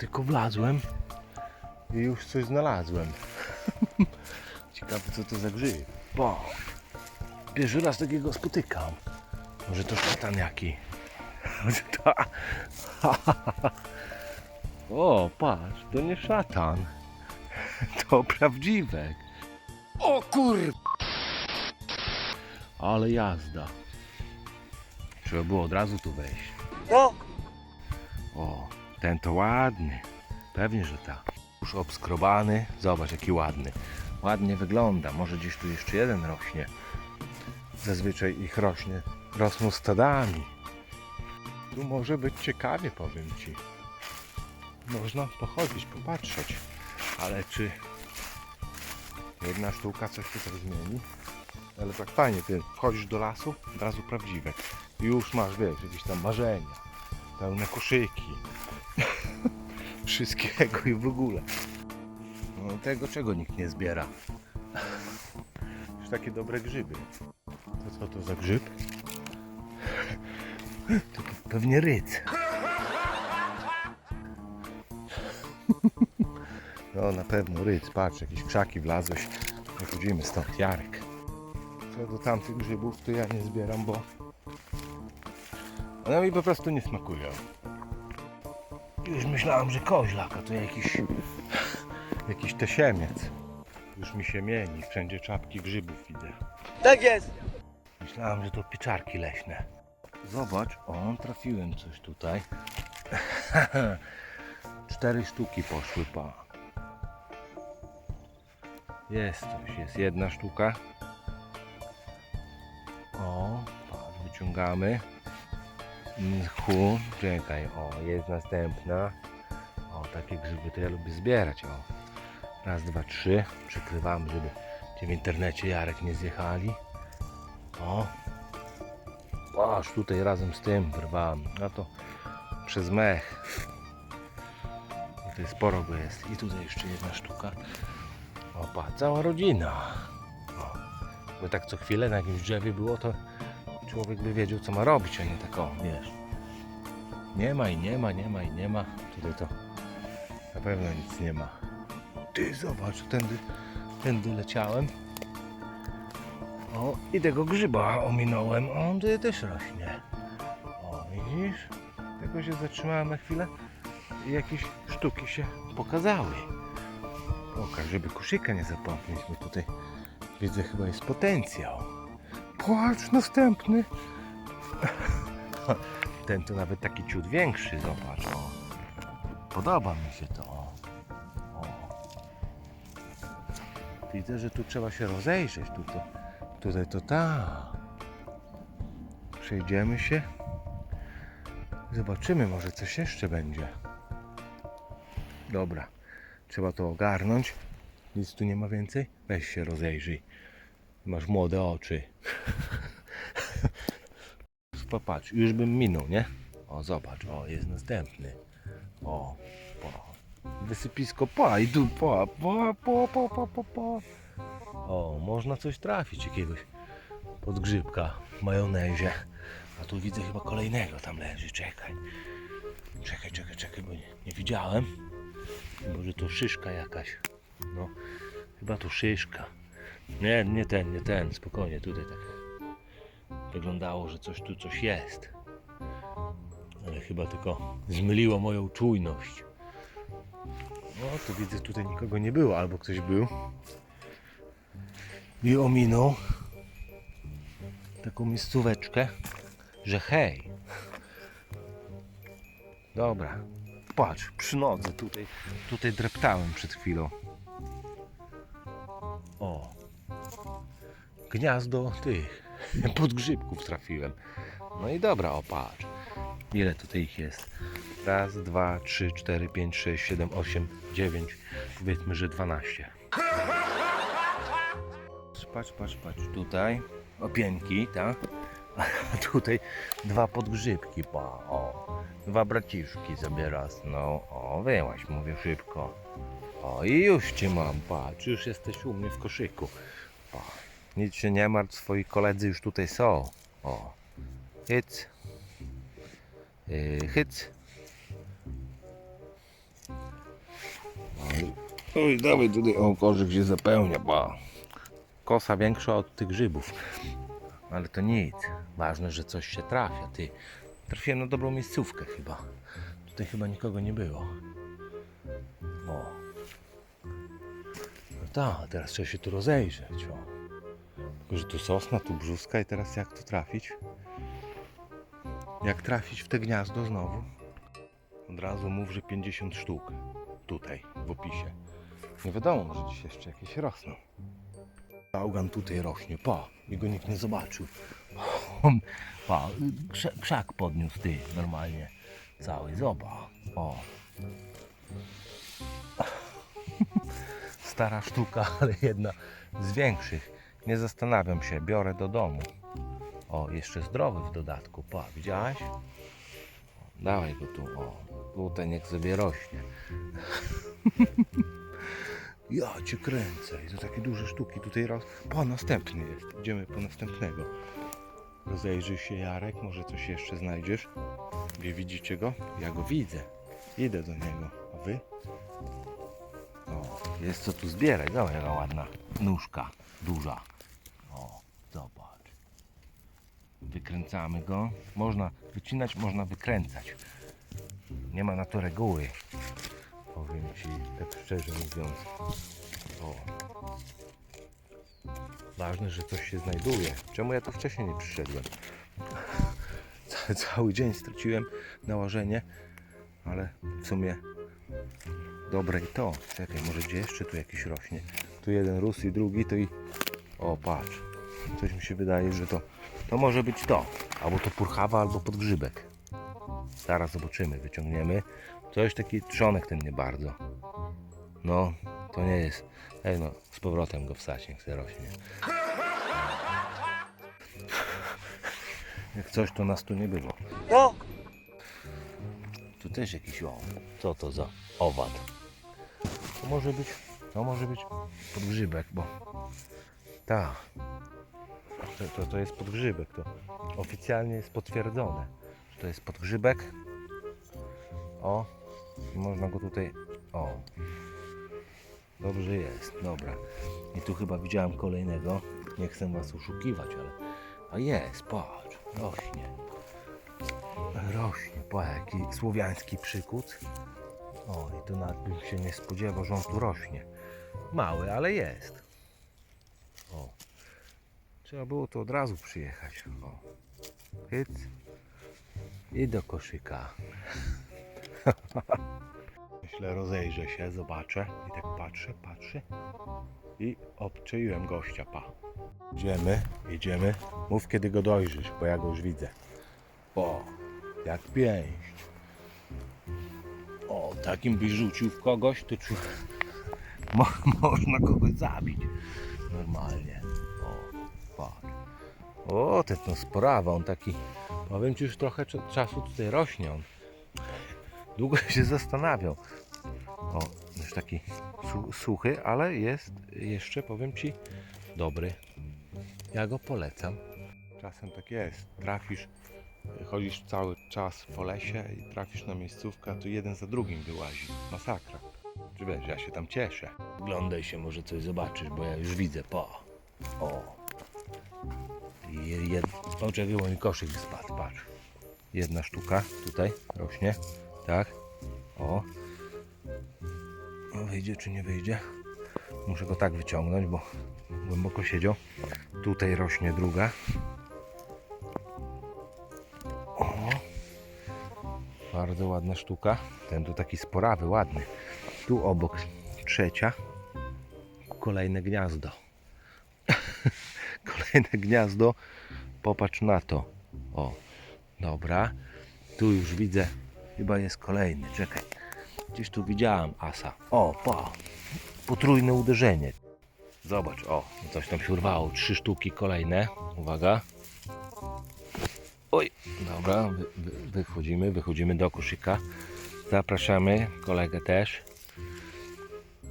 tylko wlazłem i już coś znalazłem. Ciekawe co to za grzyb. Bo pierwszy raz takiego spotykam. Może to szatan jaki. O, patrz, to nie szatan. To prawdziwek. O kur... Ale jazda. Trzeba było od razu tu wejść. No, O, ten to ładny. Pewnie, że tak. Już obskrobany. Zobacz, jaki ładny. Ładnie wygląda. Może gdzieś tu jeszcze jeden rośnie. Zazwyczaj ich rośnie. Rosną stadami. Tu może być ciekawie, powiem Ci. Można pochodzić, popatrzeć. Ale czy jedna sztuka coś tutaj zmieni? Ale tak fajnie, ty wchodzisz do lasu, od razu prawdziwe. Już masz, wiesz, jakieś tam marzenia pełne koszyki. Wszystkiego i w ogóle. No, tego czego nikt nie zbiera. Już takie dobre grzyby. To co to za grzyb? To pewnie ryc. No na pewno ryc, patrz, jakieś krzaki wlazłeś. Wychodzimy stąd, Jarek. Co do tamtych grzybów to ja nie zbieram, bo one mi po prostu nie smakują. Już myślałem, że koźlak, a to jakiś, jakiś tesiemiec. Już mi się mieni, wszędzie czapki grzybów widzę. tak jest. Myślałem, że to pieczarki leśne. Zobacz, o, trafiłem coś tutaj. Cztery sztuki poszły, pa. Jest coś, jest jedna sztuka. O, patrz, wyciągamy. Mchu, czekaj, o, jest następna. O, takie grzyby to ja lubię zbierać, o. Raz, dwa, trzy. Przykrywamy, żeby cię w internecie Jarek nie zjechali. O. Aż tutaj razem z tym wyrwałem. No to przez mech. Tutaj sporo go jest. I tutaj jeszcze jedna sztuka. Opa, cała rodzina. O. Bo tak co chwilę na jakimś drzewie było, to człowiek by wiedział co ma robić, a nie tak o, wiesz. Nie ma i nie ma, nie ma i nie ma. Tutaj to na pewno nic nie ma. Ty zobacz, tędy, tędy leciałem. O, i tego grzyba ominąłem. On tutaj też rośnie. O, widzisz? Tylko się zatrzymałem na chwilę i jakieś sztuki się pokazały. Pokaż, żeby koszyka nie zapomnieć, bo tutaj widzę chyba jest potencjał. Patrz, następny. Ten to nawet taki ciut większy, zobacz. O. Podoba mi się to. O. Widzę, że tu trzeba się rozejrzeć. Tutaj, tutaj to tak. Przejdziemy się. Zobaczymy, może coś jeszcze będzie. Dobra, trzeba to ogarnąć. Nic tu nie ma więcej? Weź się rozejrzyj. Masz młode oczy. Popatrz, już bym minął, nie? O, zobacz, o, jest następny. O, po. Wysypisko, pa, i tu, pa, pa, pa, pa, pa, pa, pa. O, można coś trafić, jakiegoś podgrzybka w majonezie. A tu widzę chyba kolejnego tam leży, czekaj. Czekaj, czekaj, czekaj, bo nie, nie widziałem. Może to szyszka jakaś. No, chyba to szyszka. Nie, nie ten, nie ten, spokojnie, tutaj tak wyglądało, że coś tu coś jest. Ale chyba tylko zmyliło moją czujność. No, to widzę, tutaj nikogo nie było, albo ktoś był i ominął taką miejscóweczkę, że hej. Dobra, patrz, przy nodze tutaj, tutaj dreptałem przed chwilą. O, gniazdo tych podgrzybków trafiłem. No i dobra, o patrz. Ile tutaj ich jest? Raz, dwa, trzy, cztery, pięć, sześć, siedem, osiem, dziewięć. Powiedzmy, że dwanaście. Patrz, patrz, patrz. Tutaj opieńki, tak? A tutaj dwa podgrzybki, pa. O, dwa braciszki sobie raz. No, o, mówię szybko. O, i już cię mam, patrz, już jesteś u mnie w koszyku. Pa. Nic się nie martw, twoi koledzy już tutaj są. O, hyc. Yy, hyc. Oj, dawaj tutaj, o, korzyk się zapełnia, ba. Kosa większa od tych grzybów. Ale to nic. Ważne, że coś się trafia, ty. Trafiłem na dobrą miejscówkę chyba. Tutaj chyba nikogo nie było. O. No tak, teraz trzeba się tu rozejrzeć, o. Że tu sosna, tu brzuska i teraz jak tu trafić? Jak trafić w te gniazdo znowu? Od razu mów, że 50 sztuk. Tutaj, w opisie. Nie wiadomo, może dziś jeszcze jakieś rosną. Gałgan tutaj rośnie, pa, i go nikt nie zobaczył. Pa, krzak, podniósł ty, normalnie. Cały, zobacz. O. Stara sztuka, ale jedna z większych. Nie zastanawiam się, biorę do domu. O, jeszcze zdrowy w dodatku, pa, widziałaś? Dawaj go tu, o. Tutaj niech sobie rośnie. Ja cię kręcę. I to takie duże sztuki tutaj raz. Po następny jest. Idziemy po następnego. Rozejrzyj się Jarek, może coś jeszcze znajdziesz. Nie widzicie go? Ja go widzę. Idę do niego. A wy? O, jest co tu zbierać. Jaka ładna nóżka. Duża. O, zobacz. Wykręcamy go. Można wycinać, można wykręcać. Nie ma na to reguły. Powiem Ci tak szczerze mówiąc. O. Ważne, że coś się znajduje. Czemu ja tu wcześniej nie przyszedłem? Cały, dzień straciłem na łożenie, ale w sumie dobre i to. Czekaj, może gdzie jeszcze tu jakiś rośnie? Tu jeden rósł i drugi to i... O, patrz. Coś mi się wydaje, że to... To może być to. Albo to purchawa, albo podgrzybek. Zaraz zobaczymy, wyciągniemy. Coś taki trzonek ten nie bardzo. No, to nie jest. Ej no, z powrotem go wsadź, niech se rośnie. Jak coś, to nas tu nie było. No, Tu też jakiś o. Co to za owad? To może być. To może być podgrzybek, bo. Tak. To, to, to jest podgrzybek. To oficjalnie jest potwierdzone, że to jest podgrzybek. O. Można go tutaj. O. Dobrze jest, dobra. I tu chyba widziałem kolejnego. Nie chcę was oszukiwać, ale. A jest, patrz, rośnie. Rośnie, po jaki słowiański przykuc. O, i tu nawet bym się nie spodziewał, że on tu rośnie. Mały, ale jest. O. Trzeba było tu od razu przyjechać. O. Hyc. I do koszyka. Myślę, rozejrzę się, zobaczę. I tak patrzę, patrzę. I obczaiłem gościa, pa. Idziemy, idziemy. Mów kiedy go dojrzysz, bo ja go już widzę. O, jak pięść. O, takim byś rzucił w kogoś, to czu... Mo, można kogoś zabić. Normalnie. O, patrz. O, to jest sprawa, on taki, powiem Ci, już trochę cza- czasu tutaj rośnie on. Długo się zastanawiał. O, już taki su- suchy, ale jest jeszcze, powiem Ci, dobry. Ja go polecam. Czasem tak jest. Trafisz, chodzisz cały czas po lesie i trafisz na miejscówkę, a tu jeden za drugim wyłazi. Masakra. Czy wiesz, ja się tam cieszę. Oglądaj się, może coś zobaczysz, bo ja już widzę, po. O. Jed... O, czekaj, bo mi koszyk spadł, patrz. Jedna sztuka tutaj rośnie, tak. O. o. Wyjdzie czy nie wyjdzie? Muszę go tak wyciągnąć, bo głęboko siedział. Tutaj rośnie druga. Bardzo ładna sztuka. Ten tu taki sporawy, ładny. Tu obok trzecia. Kolejne gniazdo. Kolejne gniazdo. Popatrz na to. O, dobra. Tu już widzę, chyba jest kolejny. Czekaj. Gdzieś tu widziałem asa. O, pa. Potrójne uderzenie. Zobacz, o, coś tam się urwało. Trzy sztuki kolejne. Uwaga. Oj, dobra, wy, wy, wychodzimy, wychodzimy do koszyka. Zapraszamy, kolegę też.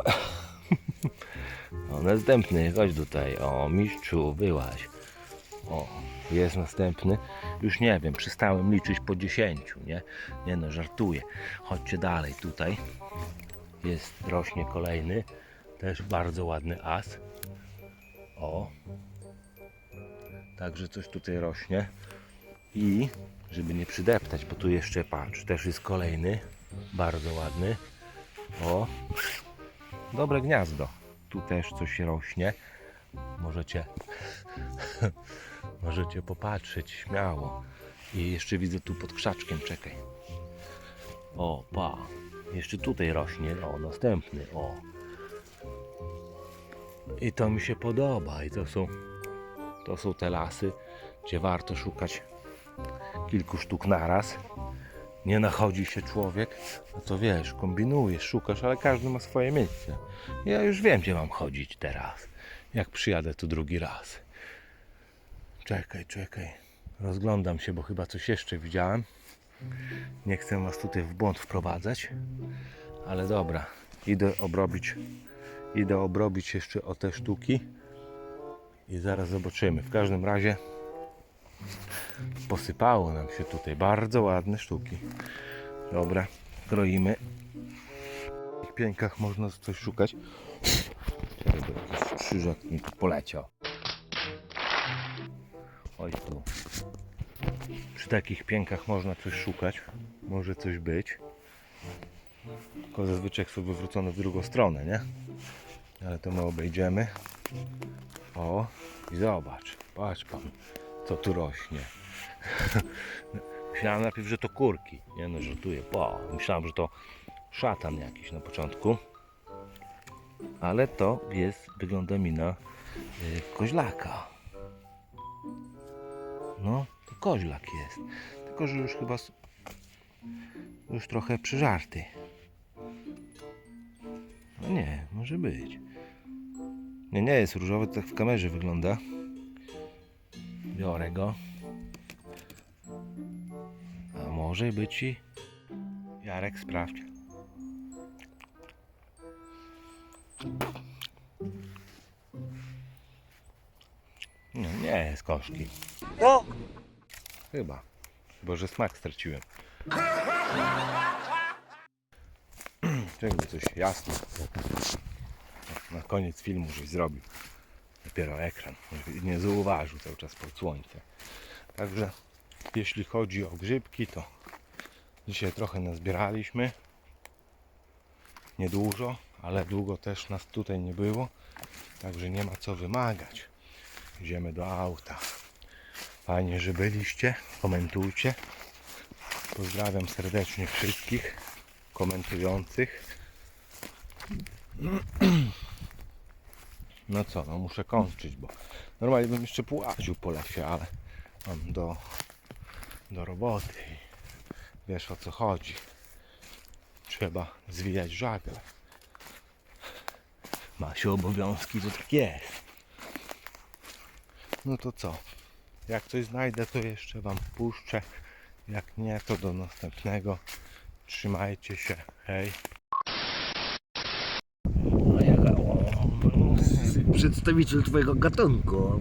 O, następny, chodź tutaj. O, mistrzu, byłaś. O, jest następny. Już nie wiem, przestałem liczyć po 10, nie? Nie no, żartuję. Chodźcie dalej tutaj. jest, rośnie kolejny, też bardzo ładny as. O, także coś tutaj rośnie. I żeby nie przydeptać, bo tu jeszcze patrz, też jest kolejny, bardzo ładny. O, dobre gniazdo. Tu też coś rośnie. Możecie, możecie popatrzeć śmiało. I jeszcze widzę tu pod krzaczkiem, czekaj. O, pa. Jeszcze tutaj rośnie. O, następny. O. I to mi się podoba. I to są, to są te lasy, gdzie warto szukać kilku sztuk naraz. Nie nachodzi się człowiek, no to wiesz, kombinujesz, szukasz, ale każdy ma swoje miejsce. Ja już wiem, gdzie mam chodzić teraz, jak przyjadę tu drugi raz. Czekaj, czekaj. Rozglądam się, bo chyba coś jeszcze widziałem. Nie chcę was tutaj w błąd wprowadzać, ale dobra, idę obrobić, idę obrobić jeszcze o te sztuki i zaraz zobaczymy. W każdym razie posypało nam się tutaj bardzo ładne sztuki. Dobra, kroimy. W tych pieńkach można coś szukać. Czekaj, jakiś Krzyżak mi tu poleciał. Oj tu. Przy takich pienkach można coś szukać. Może coś być. Tylko zazwyczaj są wywrócone w drugą stronę, nie? Ale to my obejdziemy. O, i zobacz. Patrz pan, co tu rośnie. Myślałem najpierw, że to kurki. Nie no, żartuję. Po, myślałem, że to szatan jakiś na początku. Ale to jest, wygląda mi na y, koźlaka. No, to koźlak jest. Tylko, że już chyba już trochę przyżarty. No nie, może być. Nie, nie jest różowy, tak w kamerze wygląda. Biorę go. A może być i... Jarek, sprawdź. Nie, nie jest gorzki. No, Chyba. Chyba, że smak straciłem. Jakby coś jasno. Na koniec filmu żeś zrobił. Dopiero ekran. Nie zauważył cały czas pod słońce. Także jeśli chodzi o grzybki, to dzisiaj trochę nazbieraliśmy. Niedużo, ale długo też nas tutaj nie było. Także nie ma co wymagać. Idziemy do auta. Fajnie, że byliście. Komentujcie. Pozdrawiam serdecznie wszystkich komentujących. No co, no muszę kończyć, bo normalnie bym jeszcze połaził po lesie, ale mam do, do roboty wiesz o co chodzi. Trzeba zwijać żagle. Ma się obowiązki, to tak jest. No to co? Jak coś znajdę, to jeszcze Wam puszczę. Jak nie, to do następnego. Trzymajcie się. Hej. Przedstawiciel twojego gatunku.